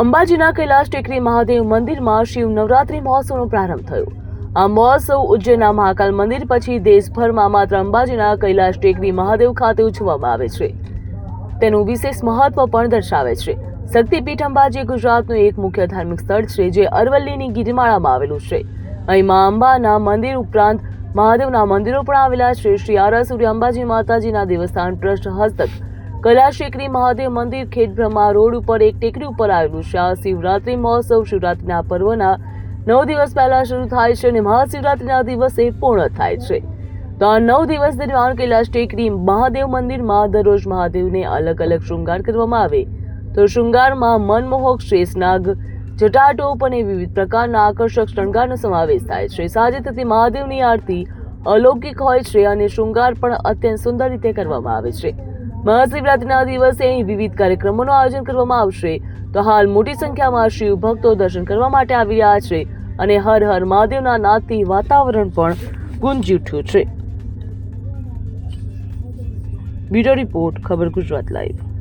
અંબાજીના કૈલાશ ટેકરી મહાદેવ મંદિરમાં શિવ નવરાત્રી મહોત્સવનો પ્રારંભ થયો. આ મહોત્સવ ઉજ્જૈનના મહાકાલ મંદિર પછી દેશભરમાં માત્ર અંબાજીના કૈલાશ ટેકરી મહાદેવ ખાતે ઉજવવામાં આવે છે. તેનું વિશેષ મહત્વ પણ દર્શાવે છે. શક્તિપીઠ અંબાજી ગુજરાતનું એક મુખ્ય ધાર્મિક સ્થળ છે જે અરવલ્લીની ગિરિમાળામાં આવેલું છે. અહીં મા અંબાના મંદિર ઉપરાંત મહાદેવના મંદિરો પણ આવેલા છે. શ્રી આરાસુરી અંબાજી માતાજીના દેવસ્થાન, ટ્રસ્ટ, હસ્તક કૈલાશ ટેકરી મહાદેવ મંદિર ખેડબ્રહ્મા રોડ ઉપર એક ટેકરી ઉપર આવેલું છે. આ શિવરાત્રી મહોત્સવ શિવરાત્રીના પર્વના નવ દિવસ પહેલા શરૂ થાય છે અને મહાશિવરાત્રીના દિવસે પૂર્ણ થાય છે. તો આ નવ દિવસ દરમિયાન કૈલાશ ટેકરી મહાદેવ મંદિરમાં દરરોજ મહાદેવને અલગ અલગ શૃંગાર કરવામાં આવે. તો શૃંગારમાં મનમોહક શેષનાગ, જટાટોપ અને વિવિધ પ્રકારના આકર્ષક શૃંગારનો સમાવેશ થાય છે. સાંજે થતી મહાદેવની આરતી અલૌકિક હોય છે અને શૃંગાર પણ અત્યંત સુંદર રીતે કરવામાં આવે છે. મહાશિવરાત્રિના દિવસે અહીં વિવિધ કાર્યક્રમોનું આયોજન કરવામાં આવશે. તો હાલ મોટી સંખ્યામાં શિવ ભક્તો દર્શન કરવા માટે આવી રહ્યા છે અને હર હર મહાદેવના નાદથી વાતાવરણ પણ ગુંજી ઉઠ્યું છે. બ્યુરો રિપોર્ટ, ખબર ગુજરાત લાઈવ.